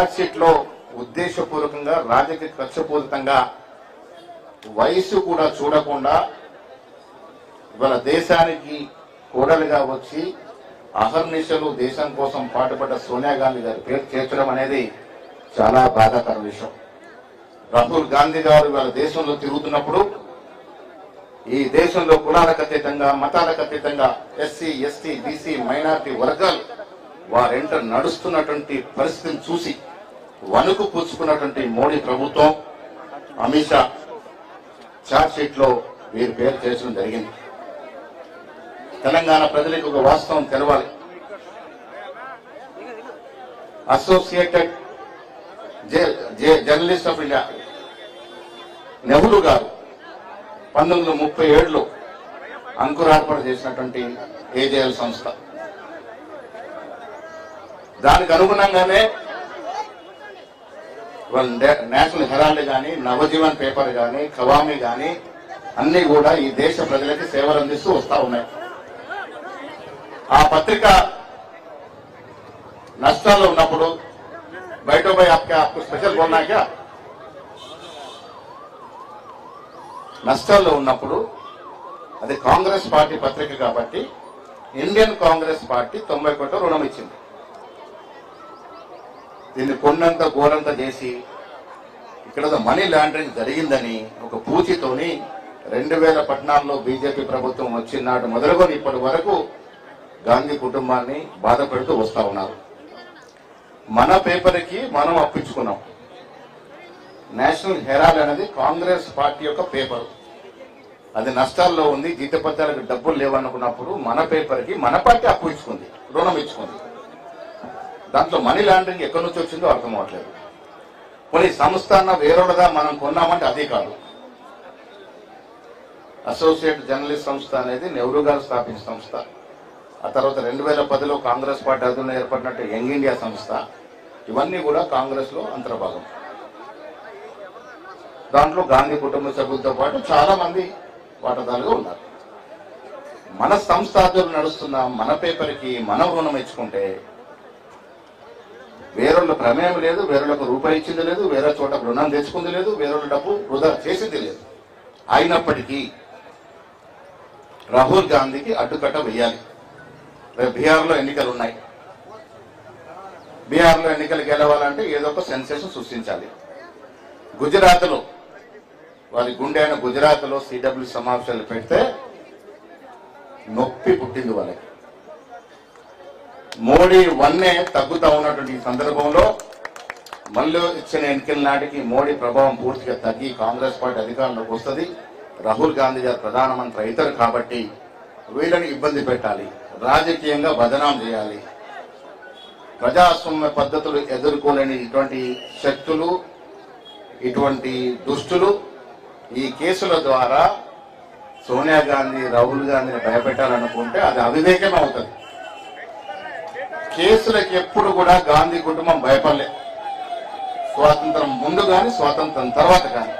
Charge షీట్లో ఉద్దేశపూర్వకంగా రాజకీయ కక్షపూరితంగా వయసు కూడా చూడకుండా ఇవాళ దేశానికి కోడలుగా వచ్చి అహర్నిశలు దేశం కోసం పాటుపడ్డ సోనియా గాంధీ గారి పేరు చేర్చడం అనేది చాలా బాధాకర విషయం. రాహుల్ గాంధీ గారు ఇవాళ దేశంలో తిరుగుతున్నప్పుడు ఈ దేశంలో కులాలకు అతీతంగా మతాలకు అతీతంగా ఎస్సీ ఎస్టీ బీసీ మైనారిటీ వర్గాలు వారెంట నడుస్తున్నటువంటి పరిస్థితిని చూసి వణుకు పుచ్చుకున్నటువంటి మోడీ ప్రభుత్వం అమిత్ షా షీట్లో వీరి పేరు చేర్చడం జరిగింది. తెలంగాణ ప్రజలకు ఒక వాస్తవం తెలవాలి. Associated journalist of India Nehru garu పంతొమ్మిది వందల ముప్పై ఏడులో అంకురార్పణ చేసినటువంటి ఏజేఎల్ సంస్థ. దానికి అనుగుణంగానే నేషనల్ హెరాల్డ్ కానీ నవజీవన్ పేపర్ కానీ కవామి కానీ అన్ని కూడా ఈ దేశ ప్రజలకి సేవలు అందిస్తూ వస్తా ఉన్నాయి. ఆ పత్రిక నష్టాల్లో ఉన్నప్పుడు బయట పోయి అప్పు స్పెషల్ కొన్నాక నష్టాల్లో ఉన్నప్పుడు అది కాంగ్రెస్ పార్టీ పత్రిక కాబట్టి ఇండియన్ కాంగ్రెస్ పార్టీ తొంభై కోట్ల రుణం ఇచ్చింది. దీన్ని కొన్నంత ఘోరంత చేసి ఇక్కడ మనీ లాండరింగ్ జరిగిందని ఒక పూచితోని రెండు వేల పద్నాలుగులో బీజేపీ ప్రభుత్వం వచ్చినాడు మొదలుకొని ఇప్పటి వరకు గాంధీ కుటుంబాన్ని బాధ పెడుతూ ఉన్నారు. మన పేపర్కి మనం అప్పించుకున్నాం. నేషనల్ హెరాల్డ్ అనేది కాంగ్రెస్ పార్టీ యొక్క పేపర్. అది నష్టాల్లో ఉంది జీతపత్రాలకు డబ్బులు లేవనుకున్నప్పుడు మన పేపర్కి మన పార్టీ అప్పు ఇచ్చుకుంది రుణం ఇచ్చుకుంది. దాంట్లో మనీ లాండరింగ్ ఎక్కడి నుంచి వచ్చిందో అర్థం అవట్లేదు కొన్ని సంస్థ అన్న వేరొకగా మనం కొన్నామంటే అదే కాదు. అసోసియేట్ జర్నలిస్ట్ సంస్థ అనేది నెహ్రూ గారు స్థాపించిన సంస్థ. ఆ తర్వాత రెండు వేల పదిలో కాంగ్రెస్ పార్టీ అధున ఏర్పడినట్టు యంగ్ ఇండియా సంస్థ. ఇవన్నీ కూడా కాంగ్రెస్లో అంతర్భాగం. దాంట్లో గాంధీ కుటుంబ సభ్యులతో పాటు చాలామంది వాటాదారులుగా ఉన్నారు. మన సంస్థ ఆధ్వర్యంలో నడుస్తున్న మన పేపర్కి మనం రుణం ఇచ్చుకుంటే వేరొళ్ళ ప్రమేయం లేదు వేరొళ్ళకు రూపాయి ఇచ్చింది లేదు వేరే చోట రుణం తెచ్చుకుంది లేదు వేరొళ్ళ డబ్బు వృధా చేసింది లేదు. అయినప్పటికీ రాహుల్ గాంధీకి అడ్డుకట్ట వేయాలి. రేపు బీహార్లో ఎన్నికలు ఉన్నాయి. బీహార్లో ఎన్నికలు గెలవాలంటే ఏదో ఒక సెన్సేషన్ సృష్టించాలి. గుజరాత్లో వారి గుండె అయిన గుజరాత్లో సిడబ్ల్యూ సమావేశాలు పెడితే నొప్పి పుట్టింది వాళ్ళకి. మోడీ వన్నే తగ్గుతా ఉన్నటువంటి సందర్భంలో మళ్ళీ ఇచ్చిన ఎన్నికల నాటికి మోడీ ప్రభావం పూర్తిగా తగ్గి కాంగ్రెస్ పార్టీ అధికారంలోకి వస్తుంది. రాహుల్ గాంధీ గారు ప్రధానమంత్రి అవుతారు కాబట్టి వీళ్ళని ఇబ్బంది పెట్టాలి. రాజకీయంగా బదనాం చేయాలి. ప్రజాస్వామ్య పద్ధతులు ఎదుర్కోలేని ఇటువంటి శక్తులు ఇటువంటి దుష్టులు ఈ కేసుల ద్వారా సోనియా గాంధీ రాహుల్ గాంధీని భయపెట్టాలనుకుంటే అది అవివేకం అవుతుంది. కేసులకు ఎప్పుడు కూడా గాంధీ కుటుంబం భయపడలే. స్వాతంత్రం ముందు కానీ స్వాతంత్రం తర్వాత కానీ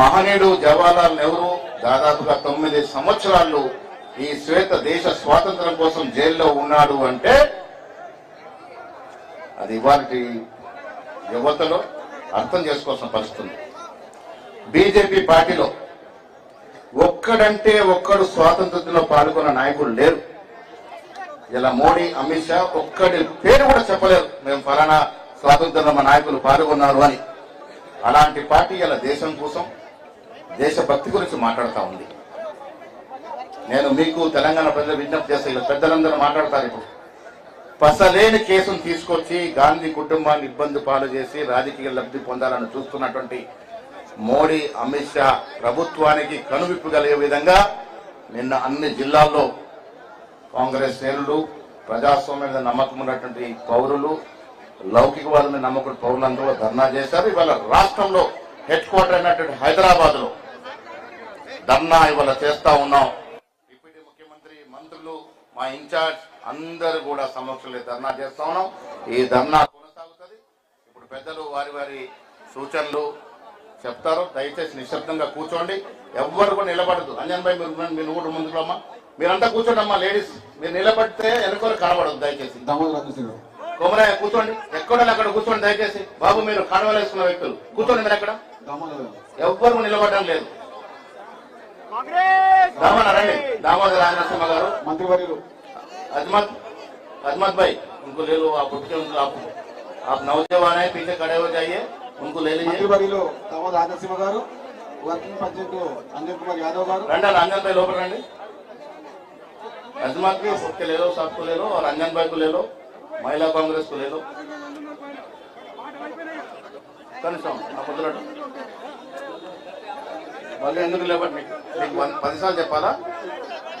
మహనీయుడు జవహర్లాల్ నెహ్రూ దాదాపుగా తొమ్మిది సంవత్సరాలు ఈ శ్వేత దేశ స్వాతంత్రం కోసం జైల్లో ఉన్నాడు అంటే అది ఇవాటి యువతలో అర్థం చేసుకోవాల్సిన పరిస్థితుంది బీజేపీ పార్టీలో ఒక్కడంటే ఒక్కడు స్వాతంత్రంలో పాల్గొన్న నాయకులు లేరు. ఇలా మోడీ అమిత్ షా ఒక్కటి పేరు కూడా చెప్పలేదు మేము ఫలానా స్వాతంత్రంలో మా నాయకులు పాల్గొన్నారు అని. అలాంటి పార్టీ ఇలా దేశం కోసం దేశభక్తి గురించి మాట్లాడుతూ ఉంది. నేను మీకు తెలంగాణ ప్రజలు విజ్ఞప్తి చేస్తే ఇలా పెద్దలందరూ మాట్లాడతారు ఇప్పుడు. పసలేని కేసును తీసుకొచ్చి గాంధీ కుటుంబాన్ని ఇబ్బంది పాలు చేసి రాజకీయ లబ్ధి పొందాలని చూస్తున్నటువంటి మోడీ అమిత్ షా ప్రభుత్వానికి కనువిప్పు కలిగే విధంగా నిన్న అన్ని జిల్లాల్లో కాంగ్రెస్ శ్రేణులు ప్రజాస్వామ్యం మీద నమ్మకం ఉన్నటువంటి పౌరులు లౌకికవాదం మీద నమ్మకం పౌరులందరూ ధర్నా చేశారు. ఇవాళ రాష్ట్రంలో హెడ్ క్వార్టర్ అయినటువంటి హైదరాబాద్లో ధర్నా ఇవాళ చేస్తా ఉన్నాం. డిప్యూటీ ముఖ్యమంత్రి మంత్రులు మా ఇన్ఛార్జ్ అందరూ కూడా సమక్షంలో ధర్నా చేస్తా ఉన్నాం. ఈ ధర్నా కొనసాగుతుంది. ఇప్పుడు పెద్దలు వారి వారి సూచనలు చెప్తారు. దయచేసి నిశ్శబ్దంగా కూర్చోండి. ఎవ్వరు కూడా నిలబడదు అంజన్ భాయ్ మీరు మీరు కూడా ముందుకు అమ్మా మీరంతా కూర్చోండి అమ్మా లేడీస్ మీరు నిలబడితే వెనుకలు కనబడదు దయచేసి దామోదర్ రాజేశ్వరరావు కొమరయ్య కూర్చోండి ఎక్కడో అక్కడ కూర్చోండి దయచేసి బాబు మీరు కడవలు వేసుకున్న వ్యక్తులు కూర్చోండి మీరు ఎక్కడ ఎవ్వరు నిలబడడం లేదు దామన రండి దామోదర రాజనరసింహ గారు మంత్రివర్యులు अजमत अजमत भाई उनको ले लो आप उठ के उनको आप आप नौजवान है पीछे खड़े हो जाइए उनको ले लीजिए మంత్రివర్యులు దామోదర రాజనరసింహ గారు వర్కింగ్ ప్రెసిడెంట్ అంజన్ కుమార్ యాదవ్ గారు రండి अंजन भाई लोपल రండి अजमत भी उठ के ले लो सबको ले लो और अंजन भाई को ले लो महिला कांग्रेस को ले लो కనీసం ఆ పొద్దులట మళ్ళీ ఎందుకు లేబట్టి మీకు మీకు వన్- పదిసార్లు చెప్పాలా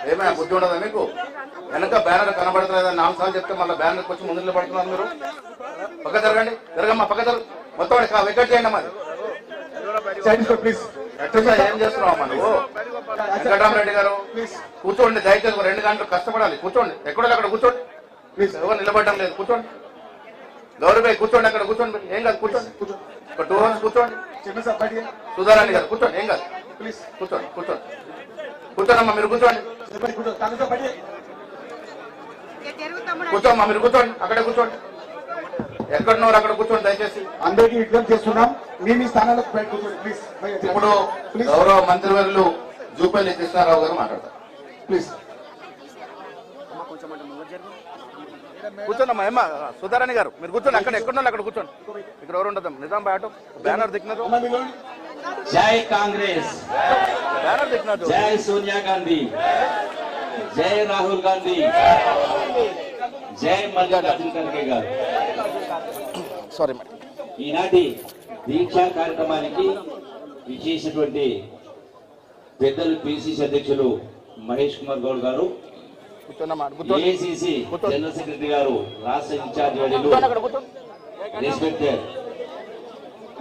ఏమైనా బుద్ధి ఉండదా మీకు వెనక బ్యానర్ కనబడతలేదని నాలుగు సార్లు చెప్తే మళ్ళీ బ్యానర్కి వచ్చి ముందు నిలబడుతున్నారు మీరు పక్క జరగండి జరగమ్మా పక్క జరగ మొత్తం వాడికి ఆ వికెట్ చేయండి మరి ప్లీజ్ ఎట్లా ఏం చేస్తున్నావమ్మా నువ్వు? వెంకటరామరెడ్డి గారు కూర్చోండి దయచేసి ఒక రెండు గంటలు కష్టపడాలి. కూర్చోండి. ఎక్కడో అక్కడ కూర్చోండి? ప్లీజ్. ఎవరు నిలబడడం లేదు. కూర్చోండి. గౌరవ కూర్చోండి అక్కడ కూర్చోండి. ఏం కాదు కూర్చోండి. ఒక టూ అవర్స్ కూర్చోండి. సుధారాణి గారు కూర్చోండి. ఏం కాదు. ప్లీజ్. కూర్చోండి కూర్చోండి. కూర్చోండమ్మా మీరు కూర్చోండి. కూర్చోమ్మా మీరు కూర్చోండి. అక్కడే కూర్చోండి. ఎక్కడున్నారు అక్కడ కూర్చోండి దయచేసి. అందరికీ విజ్ఞప్తి చేస్తున్నాం. మీ మీ స్థానాలకు బయట కూర్చోండి ప్లీజ్ ఇప్పుడు గౌరవ మంత్రివర్యులు జూపల్లి కృష్ణారావు గారు మాట్లాడతారు. ప్లీజ్ కూర్చోండి అమ్మా సుధారాణి గారు మీరు కూర్చోండి అక్కడ ఎక్కడున్నారు అక్కడ కూర్చోండి. ఇక్కడ ఎవరు ఉండదు నిజాం బాటో బ్యానర్ దిక్కినారు జై కాంగ్రెస్. బ్యానర్ దిక్కినారు జై సోనియా గాంధీ. జై రాహుల్ గాంధీ. జై మల్లికార్జున ఖర్గే గారు. Sorry madam. ఈనాటి దీక్షా కార్యక్రమానికి విశేషటువంటి పెద్దలు పిసిసి అధ్యక్షులు మహేష్ కుమార్ గౌడ్ గారు ఏఐసిసి జనరల్ సెక్రటరీ గారు రాష్ట్ర ఇన్ఛార్జ్ వర్యులు రెస్పెక్టెడ్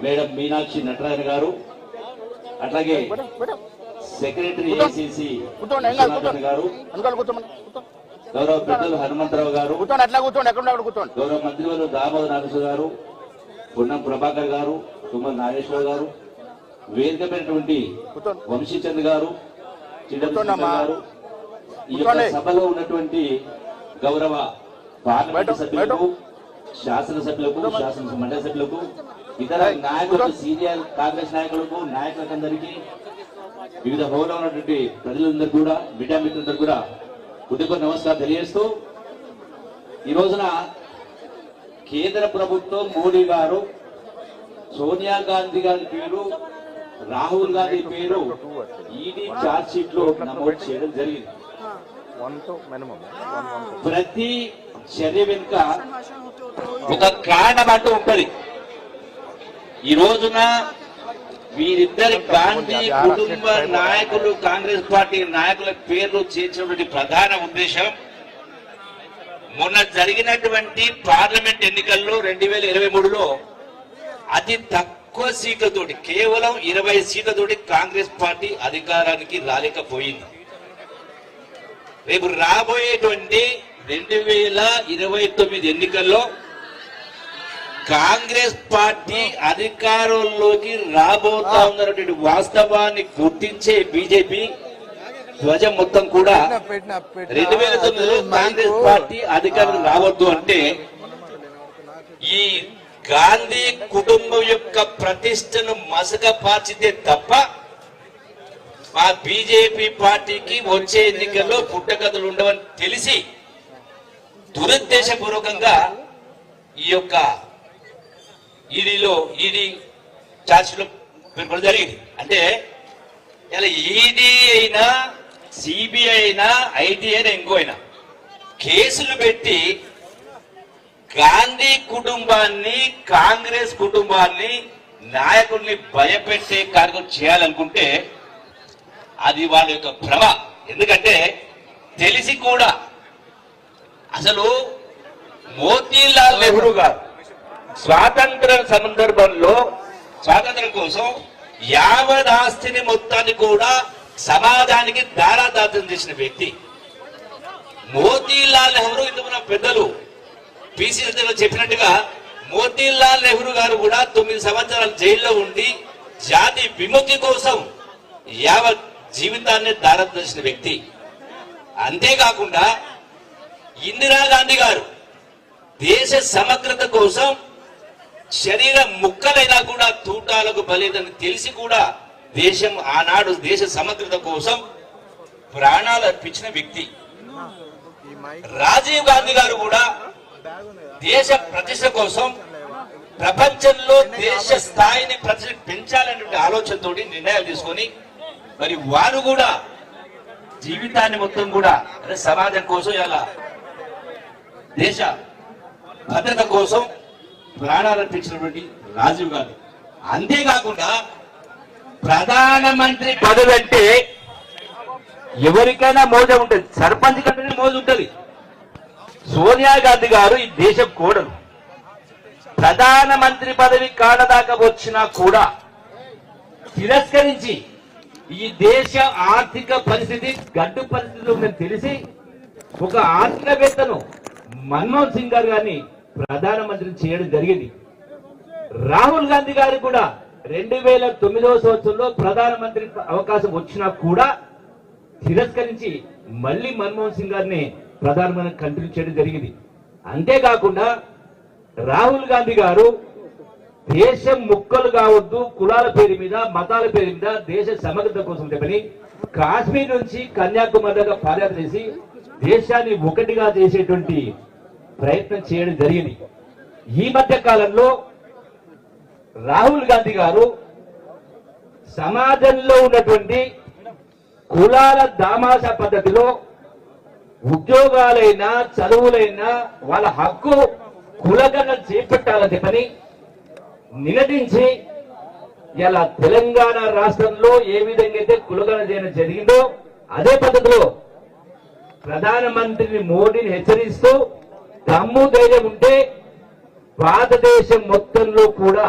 మేడం మీనాక్షి నటరాజన్ గారు అట్లాగే. సెక్రటరీ ఏసీసీ గారు గౌరవ పెద్దలు హనుమంతరావు గారు గౌరవ మంత్రివర్యులు దామోదర నాగేశ్వర గారు పున్నం ప్రభాకర్ గారు తుమ్మల నాగేశ్వర గారు వేదికమైనటువంటి వంశీచంద్ గారు. గారు ఈ యొక్క. సభలో ఉన్నటువంటి గౌరవ పార్లమెంట్ సభ్యులకు శాసనసభ్యులకు శాసన మండలి సభ్యులకు ఇతర నాయకులకు. సీనియర్ కాంగ్రెస్ నాయకులకు నాయకులందరికీ వివిధ హోదాలో ఉన్నటువంటి ప్రజలందరూ కూడా మీడియా మిత్రులందరూ కూడా ఉదయ నమస్కారం తెలియజేస్తూ ఈ రోజున కేంద్ర ప్రభుత్వం మోడీ గారు సోనియా గాంధీ గారి పేరు రాహుల్ గాంధీ పేరు ఈడీ చార్జ్ షీట్లో నమోదు చేయడం జరిగింది. ప్రతి చర్య వెనుక ఒక కారణం అంటూ ఉంటది. ఈ రోజున వీరిద్దరి గాంధీ కుటుంబ నాయకులు కాంగ్రెస్ పార్టీ నాయకుల పేర్లు చేర్చినటువంటి ప్రధాన ఉద్దేశం మొన్న జరిగినటువంటి పార్లమెంట్ ఎన్నికల్లో రెండు వేల ఇరవై మూడులో అతి తక్కువ సీట్లతోటి కేవలం ఇరవై సీట్లతోటి కాంగ్రెస్ పార్టీ అధికారానికి రాలేకపోయింది. రేపు రాబోయేటువంటి రెండు వేల ఇరవై తొమ్మిది ఎన్నికల్లో కాంగ్రెస్ పార్టీ అధికారంలోకి రాబోతా ఉన్నటువంటి వాస్తవాన్ని గుర్తించే బీజేపీ ధ్వజం మొత్తం కూడా రెండు వేల తొమ్మిదిలో కాంగ్రెస్ పార్టీ అధికారం రావద్దు అంటే ఈ గాంధీ కుటుంబం యొక్క ప్రతిష్టను మసకపార్చితే తప్ప మా బీజేపీ పార్టీకి వచ్చే ఎన్నికల్లో పుట్టగతులు ఉండవని తెలిసి దురుద్దేశపూర్వకంగా ఈ యొక్క ఈడీలో ఈడీ ఛార్జ్లో జరిగింది. అంటే ఇలా ఈడీ అయినా సిబిఐ అయినా ఐటీ అయినా ఇంకో అయినా. కేసులు పెట్టి గాంధీ కుటుంబాన్ని కాంగ్రెస్ కుటుంబాన్ని నాయకుల్ని భయపెట్టే కార్యక్రమం చేయాలనుకుంటే అది వాళ్ళ యొక్క భ్రమ. ఎందుకంటే తెలిసి కూడా అసలు మోతీలాల్ నెహ్రూ గారు స్వాతంత్ర సందర్భంలో స్వాతంత్రం కోసం యావత్ ఆస్తిని మొత్తాన్ని కూడా సమాజానికి దారాదాతం చేసిన వ్యక్తి. మోతీలాల్ నెహ్రూ ఇందుకు మన పెద్దలు. పిసి చెప్పినట్టుగా మోతీలాల్ నెహ్రూ గారు కూడా తొమ్మిది సంవత్సరాలు జైల్లో ఉండి జాతి విముక్తి కోసం యావత్ జీవితాన్ని దారం చేసిన వ్యక్తి. అంతేకాకుండా ఇందిరాగాంధీ గారు దేశ సమగ్రత కోసం శరీర ముక్కలైనా కూడా తూటాలకు బలేదని తెలిసి కూడా దేశం ఆనాడు దేశ సమగ్రత కోసం ప్రాణాలు అర్పించిన వ్యక్తి. రాజీవ్ గాంధీ గారు కూడా దేశ ప్రతిష్ట కోసం ప్రపంచంలో దేశ స్థాయిని ప్రతిష్ట పెంచాలనే ఆలోచనతో నిర్ణయాలు తీసుకొని మరి వారు కూడా జీవితాన్ని మొత్తం కూడా అంటే సమాజం కోసం ఇలా దేశ భద్రత కోసం ప్రాణాలు అర్పించినటువంటి రాజీవ్ గాంధీ అంతేకాకుండా ప్రధానమంత్రి పదవి అంటే ఎవరికైనా మోజ ఉంటుంది. సర్పంచ్ కంటేనే మోజు ఉంటుంది. సోనియా గాంధీ గారు ఈ దేశం కోడలు. ప్రధానమంత్రి పదవి కాడదాకా వచ్చినా కూడా తిరస్కరించి ఈ దేశ ఆర్థిక పరిస్థితి గడ్డు పరిస్థితులు ఉందని తెలిసి ఒక ఆర్థికవేత్తను మన్మోహన్ సింగ్ గారు గారిని ప్రధానమంత్రిని చేయడం జరిగింది. రాహుల్ గాంధీ గారు కూడా రెండు వేల తొమ్మిదవ సంవత్సరంలో ప్రధానమంత్రి అవకాశం వచ్చినా కూడా తిరస్కరించి మళ్ళీ మన్మోహన్ సింగ్ గారిని ప్రధానమంత్రి కంటిన్యూ చేయడం జరిగింది. అంతేకాకుండా రాహుల్ గాంధీ గారు దేశం ముక్కలు కావద్దు కులాల పేరు మీద మతాల పేరు మీద దేశ సమగ్రత కోసం చెప్పని కాశ్మీర్ నుంచి కన్యాకుమారి దాకా పాదయాత్ర చేసి దేశాన్ని ఒకటిగా చేసేటువంటి ప్రయత్నం చేయడం జరిగింది. ఈ మధ్య కాలంలో రాహుల్ గాంధీ గారు సమాజంలో ఉన్నటువంటి కులాల దామాష పద్ధతిలో ఉద్యోగాలైనా చదువులైనా వాళ్ళ హక్కు కులగన చేపట్టాలని చెప్పని నినదించి ఇలా తెలంగాణ రాష్ట్రంలో ఏ విధంగా అయితే కులగన చేయడం జరిగిందో అదే పద్ధతిలో ప్రధానమంత్రిని మోడీని హెచ్చరిస్తూ దమ్ము ధైర్యం ఉంటే భారతదేశం మొత్తంలో కూడా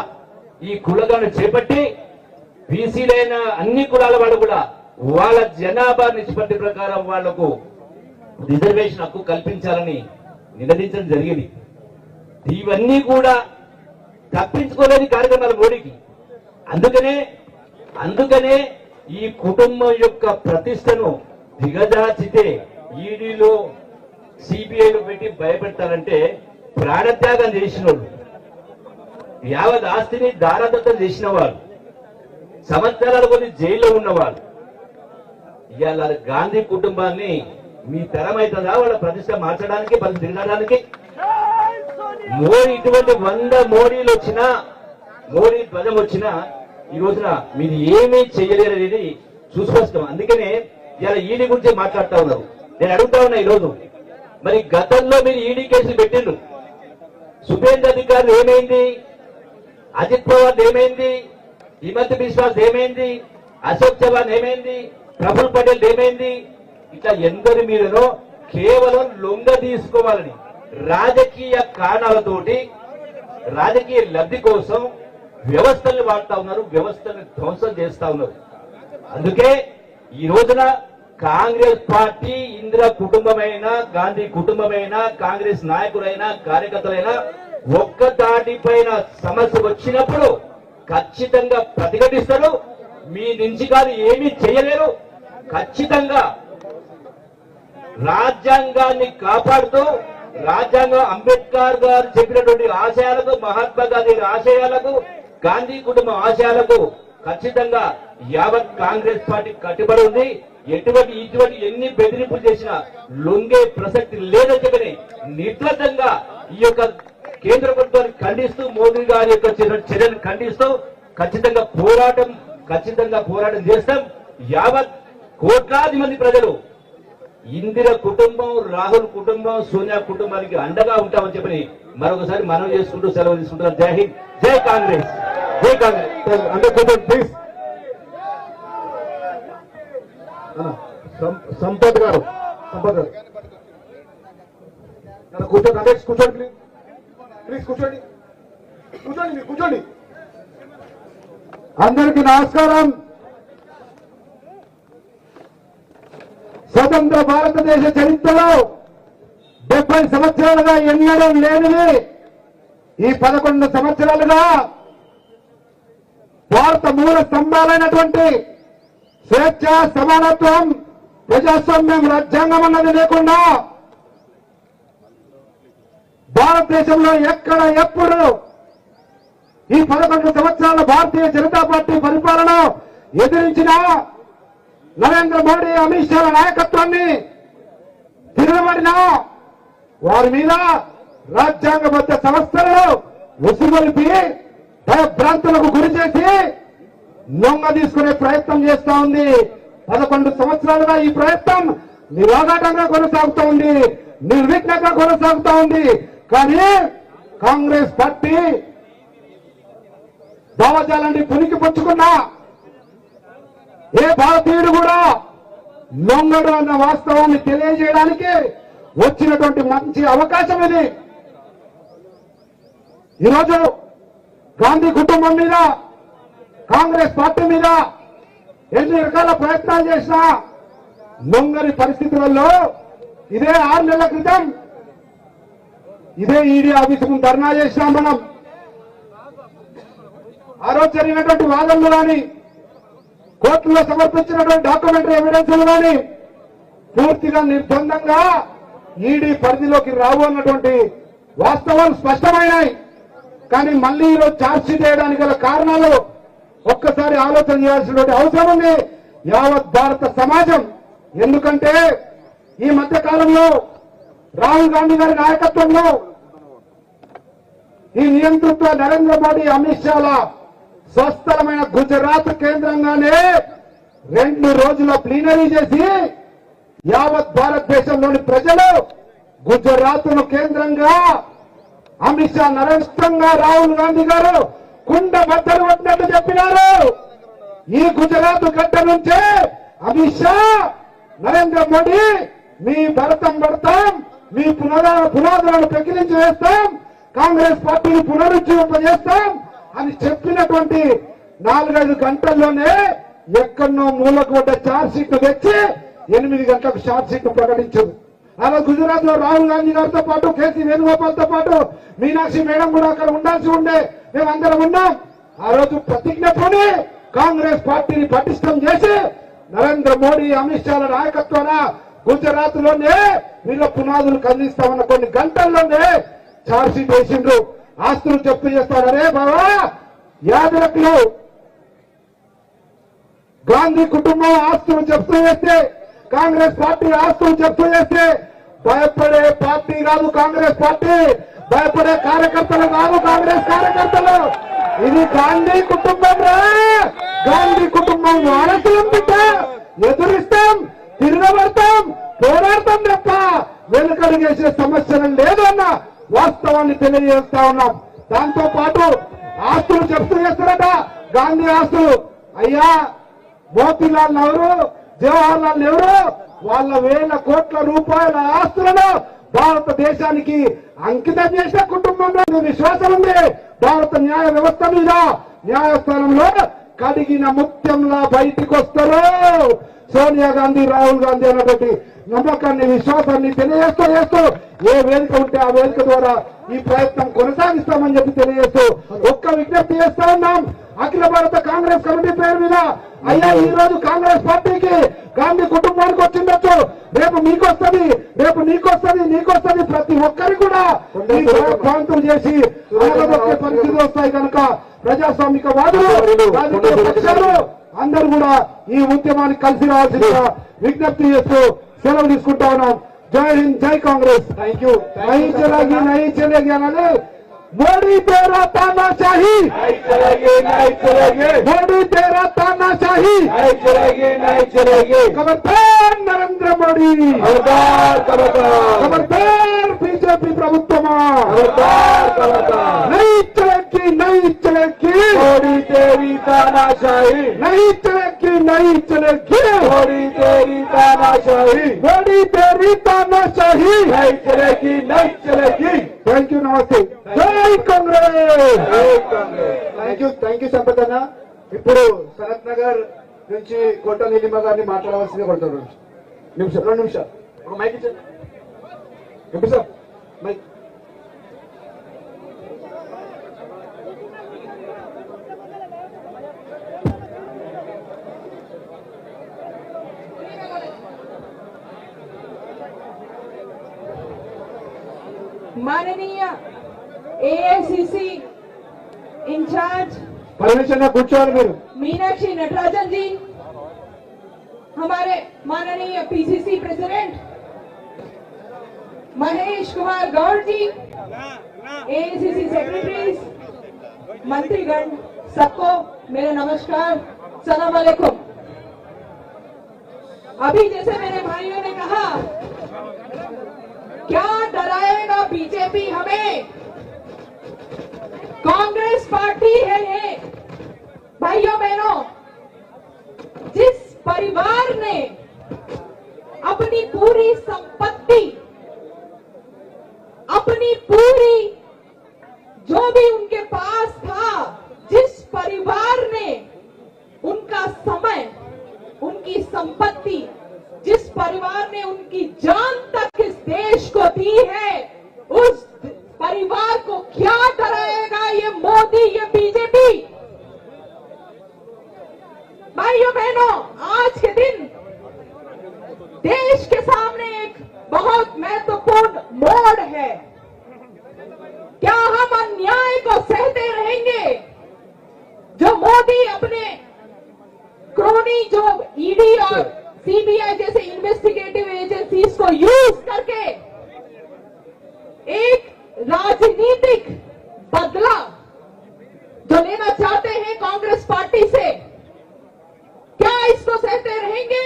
ఈ కులగాను చేపట్టి బీసీలైన అన్ని కులాల వాళ్ళు కూడా వాళ్ళ జనాభా నిష్పత్తి ప్రకారం వాళ్ళకు రిజర్వేషన్ హక్కు కల్పించాలని నినదించడం జరిగింది. ఇవన్నీ కూడా తప్పించుకోలేని కార్యక్రమాలు మోడీకి. అందుకనే అందుకనే ఈ కుటుంబం యొక్క ప్రతిష్టను దిగజార్చితే ఈడీలో సిబిఐలో పెట్టి భయపెడతారంటే ప్రాణత్యాగం చేసిన వాళ్ళు యావత్ ఆస్తిని దారాదత్తం చేసిన వాళ్ళు సంవత్సరాలు కొన్ని జైల్లో ఉన్నవాళ్ళు ఇవాళ గాంధీ కుటుంబాన్ని మీ తరం అవుతుందా వాళ్ళ ప్రతిష్ట మార్చడానికి వాళ్ళు తిరగడానికి? మోడీ ఇటువంటి వంద మోడీలు వచ్చినా మోడీ ధ్వజం వచ్చినా ఈ రోజున మీరు ఏమీ చేయలేరు అనేది చూసుకొస్తాం అందుకనే ఇలా ఈడీ గురించి మాట్లాడుతా ఉన్నారు. నేను అడుగుతా ఉన్నా ఈ రోజు మరి గతంలో మీరు ఈడీ కేసులు పెట్టిండ్రు. సుభేంద్ర అధికారులు ఏమైంది? అజిత్ పవార్ ఏమైంది? హిమంత్ బిశ్వాస్ ఏమైంది? అశోక్ చవాన్ ఏమైంది? ప్రఫుల్ పటేల్ ఏమైంది? ఇట్లా ఎందరి మీదనో కేవలం లొంగ తీసుకోవాలని రాజకీయ కారణాలతోటి రాజకీయ లబ్ధి కోసం వ్యవస్థల్ని వాడుతా ఉన్నారు వ్యవస్థల్ని ధ్వంసం చేస్తా ఉన్నారు. అందుకే ఈ రోజున కాంగ్రెస్ పార్టీ ఇందిరా కుటుంబమైన గాంధీ కుటుంబమైన కాంగ్రెస్ నాయకులైనా కార్యకర్తలైనా ఒక్క దాటిపైన సమస్య వచ్చినప్పుడు ఖచ్చితంగా ప్రతిఘటిస్తారు. మీ నుంచి కాదు ఏమీ చేయలేరు. ఖచ్చితంగా రాజ్యాంగాన్ని కాపాడుతూ రాజ్యాంగం అంబేద్కర్ గారు చెప్పినటువంటి ఆశయాలకు మహాత్మా గాంధీ ఆశయాలకు గాంధీ కుటుంబం ఆశయాలకు ఖచ్చితంగా యావత్ కాంగ్రెస్ పార్టీ కట్టుబడి ఉంది. ఎటువంటి ఇటువంటి ఎన్ని బెదిరింపులు చేసినా లొంగే ప్రసక్తి లేదని చెప్పని నిర్లక్ష్యంగా ఈ యొక్క కేంద్ర ప్రభుత్వాన్ని ఖండిస్తూ మోదీ గారి యొక్క చర్యను ఖండిస్తూ ఖచ్చితంగా పోరాటం ఖచ్చితంగా పోరాటం చేస్తాం. యావత్ కోట్లాది మంది ప్రజలు ఇందిర కుటుంబం రాహుల్ కుటుంబం సోనియా కుటుంబానికి అండగా ఉంటామని చెప్పని మరొకసారి మనం చేసుకుంటూ సెలవు తీసుకుంటున్నాం. జై హింద్ జై కాంగ్రెస్ జై కాంగ్రెస్. అంటే ప్లీజ్ సంపత్ గారు సంపత్ గారు. కూర్చోండి కూర్చోండి ప్లీజ్ ప్లీజ్ కూర్చోండి. కూర్చోండి మీరు కూర్చోండి. అందరికీ నమస్కారం. స్వతంత్ర భారతదేశ చరిత్రలో డెబ్బై సంవత్సరాలుగా ఎన్నడం లేనిది ఈ పదకొండు సంవత్సరాలుగా భారత మూల స్తంభాలైనటువంటి స్వేచ్ఛ సమానత్వం ప్రజాస్వామ్యం రాజ్యాంగం అన్నది లేకుండా భారతదేశంలో ఎక్కడ ఎప్పుడు ఈ పదకొండు సంవత్సరాల భారతీయ జనతా పార్టీ పరిపాలన ఎదిరించిన నరేంద్ర మోడీ అమిత్ షాల నాయకత్వాన్ని తిరగబడిన వారి మీద రాజ్యాంగబద్ధ సంస్థలను ఉసుగొలిపి భయభ్రాంతులకు గురి చేసి లొంగ తీసుకునే ప్రయత్నం చేస్తా ఉంది. పదకొండు సంవత్సరాలుగా ఈ ప్రయత్నం నిరాఘాటంగా కొనసాగుతూ ఉంది నిర్విఘ్నంగా కొనసాగుతూ ఉంది. కానీ కాంగ్రెస్ పార్టీ భావజాలాన్ని పునికి పుచ్చుకున్నా. ఏ భారతీయుడు కూడా లొంగడు అన్న వాస్తవాన్ని తెలియజేయడానికి వచ్చినటువంటి మంచి అవకాశం ఇది. ఈరోజు గాంధీ కుటుంబం మీద కాంగ్రెస్ పార్టీ మీద ఎన్ని రకాల ప్రయత్నాలు చేసినా లొంగని పరిస్థితులలో ఇదే ఆరు నెలల క్రితం ఇదే ఈడీ ఆఫీస్ ముందు ధర్నా చేసినాం మనం. ఆ రోజు జరిగినటువంటి వాదనలు కానీ కోర్టులో సమర్పించినటువంటి డాక్యుమెంటరీ ఎవిడెన్స్లు కానీ పూర్తిగా నిర్బంధంగా ఈడీ పరిధిలోకి రావు అన్నటువంటి వాస్తవాలు స్పష్టమైనాయి. కానీ మళ్ళీ ఈరోజు ఛార్జ్ వేయడానికి గల కారణాలు ఒక్కసారి ఆలోచన చేయాల్సినటువంటి అవసరం ఉంది. యావత్ భారత సమాజం. ఎందుకంటే ఈ మధ్య కాలంలో రాహుల్ గాంధీ గారి నాయకత్వంలో ఈ నియంతృత్వ నరేంద్ర మోడీ అమిత్ షాల స్వస్థలమైన గుజరాత్ కేంద్రంగానే రెండు రోజుల ప్లీనరీ చేసి యావత్ భారతదేశంలోని ప్రజలు గుజరాత్ను కేంద్రంగా అమిత్ షా నరేంద్రంగా రాహుల్ గాంధీ గారు కుండ బద్దలు పట్టినట్టు చెప్పినారు. ఈ గుజరాత్ గడ్డ నుంచే అమిత్ షా నరేంద్ర మోడీ మీ భరతం పడతాం మీ పునరా పునాదులను ప్రకటించి వేస్తాం. కాంగ్రెస్ పార్టీని పునరుజ్జీవింపజేస్తాం అని చెప్పినటువంటి నాలుగైదు గంటల్లోనే ఎక్కడో మూలకు పడ్డ ఛార్జ్ షీట్ తెచ్చి ఎనిమిది గంటలకు షార్ట్ షీట్ ప్రకటించదు అలా గుజరాత్లో రాహుల్ గాంధీ గారితో పాటు కేసీ వేణుగోపాల్తో పాటు మీనాక్షి మేడం కూడా అక్కడ ఉండాల్సి ఉండే మేమందరం ఉన్నాం. ఆ రోజు ప్రతిజ్ఞ కాంగ్రెస్ పార్టీని పటిష్టం చేసి నరేంద్ర మోడీ అమిత్ షాల నాయకత్వాన గుజరాత్లోనే వీళ్ళ పునాదులు కందిస్తామన్న కొన్ని గంటల్లోనే ఛార్జ్షీట్ వేసిండ్రు. ఆస్తులు జప్తు చేస్తారు? బాబా యాదరకులు గాంధీ కుటుంబం ఆస్తులు జప్తు చేస్తే కాంగ్రెస్ పార్టీ ఆస్తులు జప్తు చేస్తే భయపడే పార్టీ కాదు కాంగ్రెస్ పార్టీ. భయపడే కార్యకర్తలు కాదు కాంగ్రెస్ కార్యకర్తలు. ఇది గాంధీ కుటుంబం రా. గాంధీ కుటుంబం వారసులం బిడ్డ. ఎదురిస్తాం. తిరగబడతాం పోరాడతాం తప్ప వెనుకడుగేసే సమస్యలు లేదు అన్న వాస్తవాన్ని తెలియజేస్తా ఉన్నాం. దాంతో పాటు ఆస్తులు చెప్తూ చేస్తారట గాంధీ ఆస్తులు. అయ్యా మోతీలాల్ నెహ్రూ జవహర్ లాల్ నెహ్రూ వాళ్ళ వేల కోట్ల రూపాయల ఆస్తులను భారతదేశానికి అంకితం చేసిన కుటుంబంలో విశ్వాసం ఉంది. భారత న్యాయ వ్యవస్థ మీద న్యాయస్థానంలో కడిగిన ముత్యంలా బయటికి వస్తారు సోనియా గాంధీ రాహుల్ గాంధీ అన్నటువంటి నమ్మకాన్ని విశ్వాసాన్ని తెలియజేస్తూ చేస్తూ ఏ వేదిక ఉంటే ఆ వేదిక ద్వారా ఈ ప్రయత్నం కొనసాగిస్తామని చెప్పి తెలియజేస్తూ ఒక్క విజ్ఞప్తి చేస్తా ఉన్నాం. అఖిల భారత కాంగ్రెస్ కమిటీ పేరు మీద అయ్యా ఈ రోజు కాంగ్రెస్ పార్టీకి గాంధీ కుటుంబానికి వచ్చిండొచ్చు. రేపు మీకొస్తుంది రేపు నీకొస్తుంది నీకొస్తుంది ప్రతి ఒక్కరి కూడా ప్రాంతం చేసి పరిస్థితులు వస్తాయి కనుక ప్రజాస్వామిక వాదులు రాజకీయ పక్షాలు అందరూ కూడా ఈ ఉద్యమానికి కలిసి రావాల్సిందిగా విజ్ఞప్తి చేస్తూ సెలవు తీసుకుంటా ఉన్నాం. జై హింద్ జై కాంగ్రెస్. థ్యాంక్ యూ నై చలేగి నై చలేగి అనని మోడీ తేరా తానాషాహి మోడీ తేరా తానాషాహి ఖబర్దార్ నరేంద్ర మోడీ. ఖబర్దార్ బీజేపీ ప్రభుత్వమా? నై చలేగి నై చలేగి మోడీ తేరీ తానాషాహి నై చలేగి నై చలేగి మోడీ తేరీ తానాషాహి మోడీ తేరీ తానాషాహి నై చలేగి నై చలేగి థ్యాంక్ యూ నమస్తే జై Congress thank you thank you Sampath అన్న ఇప్పుడు సనత్ నగర్ నుంచి కోట నీలిమ గారిని మాట్లాడవలసింది కొడతారు నిమిషం రెండు నిమిషాలు. ఒక మైక్ ఇచ్చండి ఎంపీ సార్ మైక్. माननीय ಎಐಸಿಸಿ इंचार्ज परमेश्वर मीनाक्षी नटराजन जी हमारे माननीय PCC president Mahesh Kumar Goud ji ACC secretary मंत्रीगण सबको मेरा नमस्कार सलाम वालेकुम अभी जैसे मेरे भाइयों ने कहा क्या डराएगा बीजेपी हमें? कांग्रेस पार्टी है ये। भाइयों, बहनों, जिस परिवार ने अपनी पूरी संपत्ति, अपनी पूरी जो भी उनके पास था, जिस परिवार ने उनका समय, उनकी संपत्ति जिस परिवार ने उनकी जान तक इस देश को दी है, उस परिवार को क्या डराएगा ये मोदी, ये बीजेपी? भाइयों, बहनों, आज के दिन देश के सामने एक बहुत महत्वपूर्ण मोड़ है। क्या हम अन्याय को सहते रहेंगे? जो मोदी अपने क्रोनी जो ईडी और सीबीआई जैसे इन्वेस्टिगेटिव एजेंसीज को यूज़ करके एक राजनीतिक बदला जो लेना चाहते हैं कांग्रेस पार्टी से क्या इसको सहते रहेंगे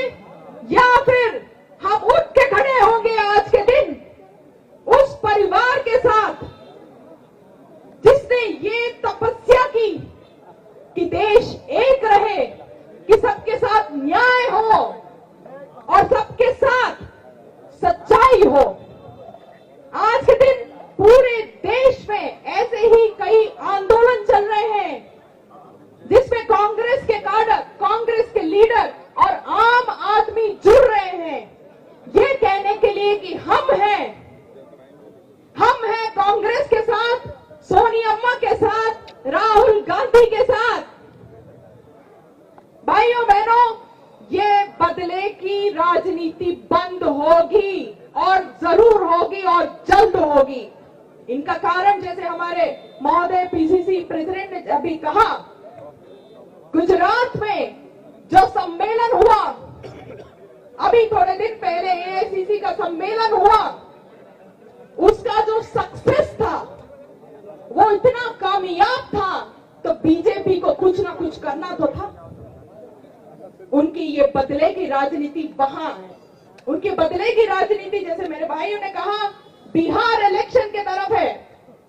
या फिर हम उठ के खड़े होंगे आज के दिन उस परिवार के साथ जिसने ये तपस्या की कि देश एक रहे कि सबके साथ न्याय हो और सबके साथ सच्चाई हो आज के दिन पूरे देश में ऐसे ही कई आंदोलन चल रहे हैं जिसमें कांग्रेस के कार्डर कांग्रेस के लीडर और आम आदमी जुड़ रहे हैं ये कहने के लिए कि हम हैं हम हैं कांग्रेस के साथ सोनिया अम्मा के साथ, राहुल गांधी के साथ। भाइयों, बहनों, ये बदले की राजनीति बंद होगी और ज़रूर होगी और जल्द होगी। इनका कारण, जैसे हमारे महोदय पीसीसी प्रेसिडेंट ने अभी कहा, गुजरात में जो सम्मेलन हुआ, अभी थोड़े दिन पहले एआईसीसी का सम्मेलन हुआ, उसका जो सक्सेस था वो इतना कामयाब था तो बीजेपी को कुछ ना कुछ करना तो था। उनकी ये बदले की राजनीति वहाँ है। उनके बदले की राजनीति, जैसे मेरे भाइयों ने कहा, बिहार इलेक्शन के तरफ़ है।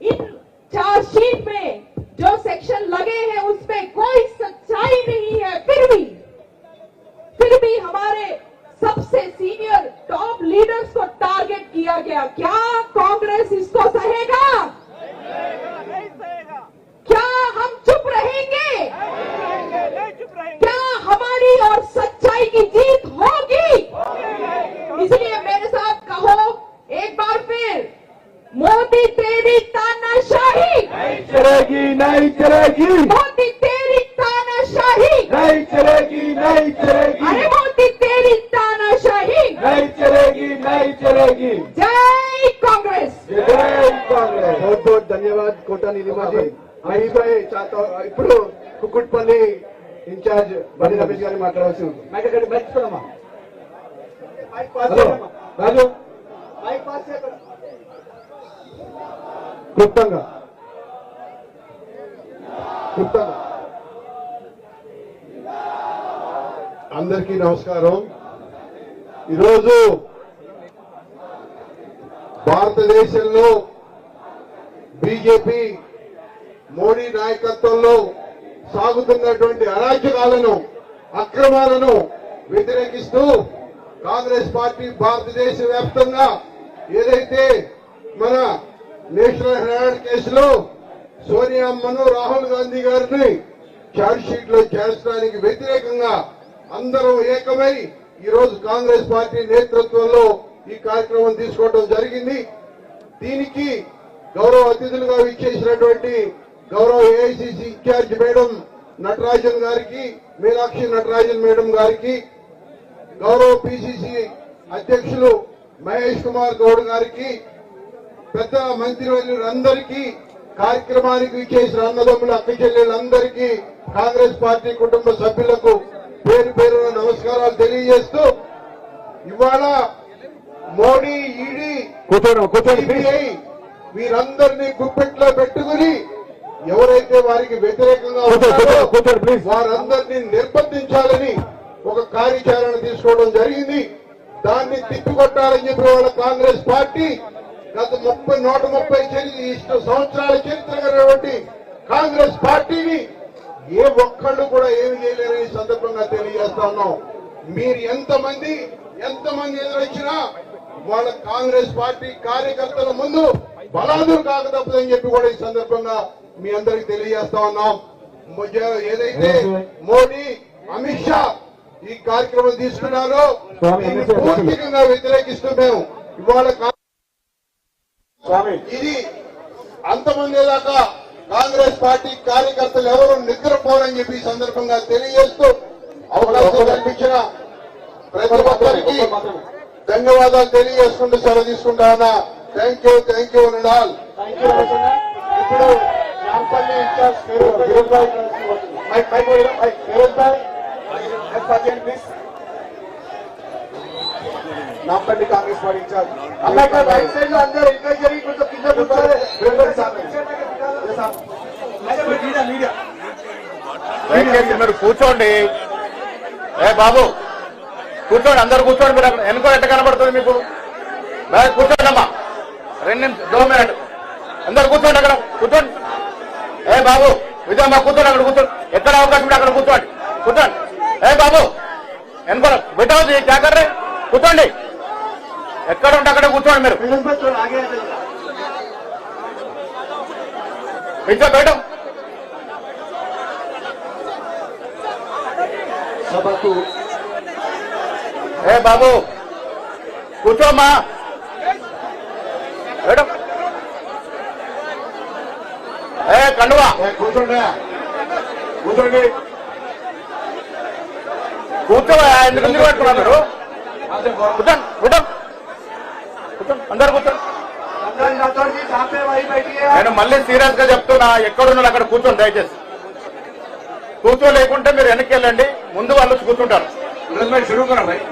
इन चार्जशीट में जो सेक्शन लगे हैं, उसमें कोई सच्चाई नहीं है। फिर भी फिर भी हमारे హలో రాజు. క్లుప్తంగా. క్లుప్తంగా. అందరికీ నమస్కారం. ఈరోజు భారతదేశంలో బీజేపీ మోడీ నాయకత్వంలో సాగుతున్నటువంటి అరాచకాలను అక్రమాలను వ్యతిరేకిస్తూ కాంగ్రెస్ పార్టీ భారతదేశ వ్యాప్తంగా ఏదైతే మన నేషనల్ హెరాల్డ్ కేసులో సోనియా అమ్మను రాహుల్ గాంధీ గారిని ఛార్జ్ షీట్లో చేర్చడానికి వ్యతిరేకంగా అందరం ఏకమై ఈ రోజు కాంగ్రెస్ పార్టీ నేతృత్వంలో ఈ కార్యక్రమం తీసుకోవడం జరిగింది. దీనికి గౌరవ అతిథులుగా విచ్చేసినటువంటి గౌరవ ఏఐసిసి ఇన్ఛార్జ్ మేడం నటరాజన్ గారికి మీనాక్షి నటరాజన్ మేడం గారికి గౌరవ పిసిసి అధ్యక్షులు మహేష్ కుమార్ గౌడ్ గారికి పెద్ద మంత్రివర్యులందరికీ కార్యక్రమానికి చేసిన అన్నదమ్ముల అక్క చెల్లెళ్ళందరికీ కాంగ్రెస్ పార్టీ కుటుంబ సభ్యులకు పేరు పేరున నమస్కారాలు తెలియజేస్తూ ఇవాళ మోడీ ఈడీ కూర్చోండి కూర్చోండి ప్లీజ్ సిబిఐ వీరందరినీ గుప్పెట్లో పెట్టుకుని ఎవరైతే వారికి వ్యతిరేకంగా ప్లీజ్. వారందరినీ నిర్బంధించాలని ఒక కార్యాచరణ తీసుకోవడం జరిగింది. దాన్ని తిప్పికొట్టాలని చెప్పి వాళ్ళ కాంగ్రెస్ పార్టీ గత ముప్పై నూట ముప్పై సంవత్సరాల చరిత్ర కలిగినటువంటి కాంగ్రెస్ పార్టీని ఏ ఒక్కళ్ళు కూడా ఏమి చేయలేరని ఈ సందర్భంగా తెలియజేస్తా ఉన్నాం. మీరు ఎంతమంది ఎంతమంది ఎదురొచ్చినా వాళ్ళ కాంగ్రెస్ పార్టీ కార్యకర్తల ముందు బలాదురు కాక తప్పదని చెప్పి కూడా ఈ సందర్భంగా మీ అందరికి తెలియజేస్తా ఉన్నాం. ఏదైతే మోడీ అమిత్ షా ఈ కార్యక్రమం తీసుకున్నారో. పూర్తిగా వ్యతిరేకిస్తూ మేము ఇవాళ ఇది అంతమందేదాకా కాంగ్రెస్ పార్టీ కార్యకర్తలు ఎవరు నిద్రపోరని చెప్పి ఈ సందర్భంగా తెలియజేస్తూ అవకాశం కల్పించిన ప్రతి ఒక్కరికి ధన్యవాదాలు తెలియజేసుకుంటూ సెలవు తీసుకుంటా ఉన్నా thank you thank you all ఇప్పుడు Nampally incharge Firoz Firoz bhai mike mike పోయినా మైక్ ఫిరోజ్ భాయ్ పదిహేను please Nampally Congress party incharge అన్న ఇక్కడ రైట్ సైడ్లో దయచేసి మీరు కూర్చోండి. ఏ బాబు కూర్చోండి. అందరు కూర్చోండి మీరు అక్కడ వెనుక ఎట్ట కనబడుతుంది మీకు? కూర్చోండి అమ్మా రెండు నిమిషం అందరు కూర్చోండి అక్కడ. కూర్చోండి. ఏ బాబు విజయమ్మ కూర్చోండి అక్కడ కూర్చోండి. ఎక్కడ అవకాశం అక్కడ కూర్చోండి. కూర్చోండి. ఏ బాబు వెనుక పెట్టవద్దు జాగ్రత్త కూర్చోండి. ఎక్కడ ఉంటే అక్కడ కూర్చోండి మీరు. మీతో బయట. ఏ బాబు కూర్చోమ్మా. మేడం ఏ కండువా. కూర్చోండి. కూర్చోండి. కూర్చోవా ఎందుకు ఎందుకు పెట్టుకున్నారు మీరు కూర్చోండి కూర్చోండి కూర్చోండి అందరు కూర్చోండి రంగారెడ్డి రాథోడ్ जी जहाँ पे वही बैठिए నేను మళ్ళీ సీరియస్ గా చెప్తున్నా ఎక్కడున్నారు అక్కడ కూర్చోండి దయచేసి కూర్చోలేకుంటే మీరు వెనక్కి వెళ్ళండి ముందు వాళ్ళు వచ్చి కూర్చుంటారు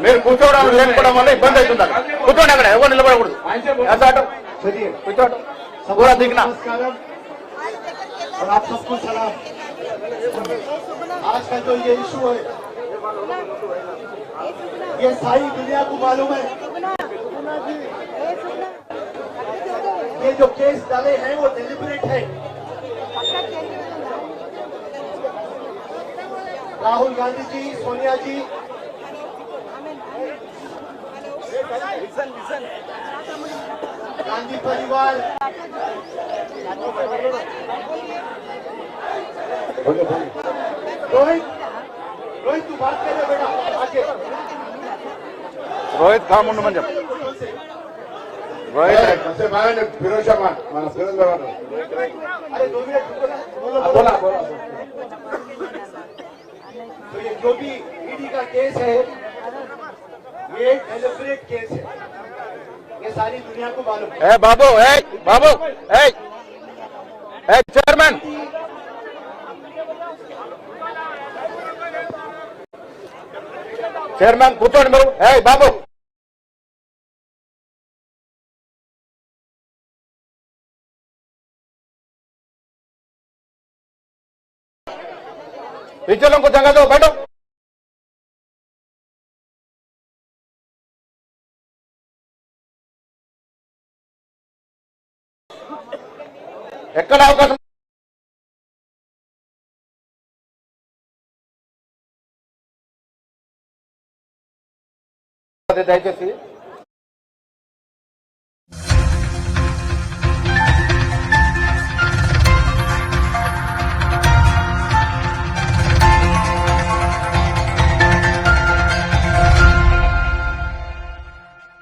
మీరు కూర్చోవడం లేకపోవడం వల్ల ఇబ్బంది అవుతుంది అక్కడ. కూర్చోండి అక్కడ ఎవరు నిలబడకూడదు ऐसा हटो। चलिए కూర్చోండి पूरा दिखना नमस्कारम और आप सबको सलाम आज का जो ये इशू है ये सारी दुनिया को मालूम है। ये जो केस डाले हैं, वो डिलिबरेट है। राहुल गांधी जी, सोनिया जी। गांधी परिवार। रोहित रोहित तू बात कर बेटा आगे रोहित थांब म्हणून म्हणजे रोहित कसे बाहेर फिरोज शर्मा मला फिरोज बाबा अरे दोन मिनिट बोला बोला तो ये जो भी ईडी का केस है ये एक केस है। ये सारी दुनिया को मालूम है। बाबू है बाबू है चल। చైర్మన్ కూర్చోండి మీరు. ఏ బాబు. టీచర్లు కొంచెం కదా బయట. ఎక్కడ అవకాశం దయచేసి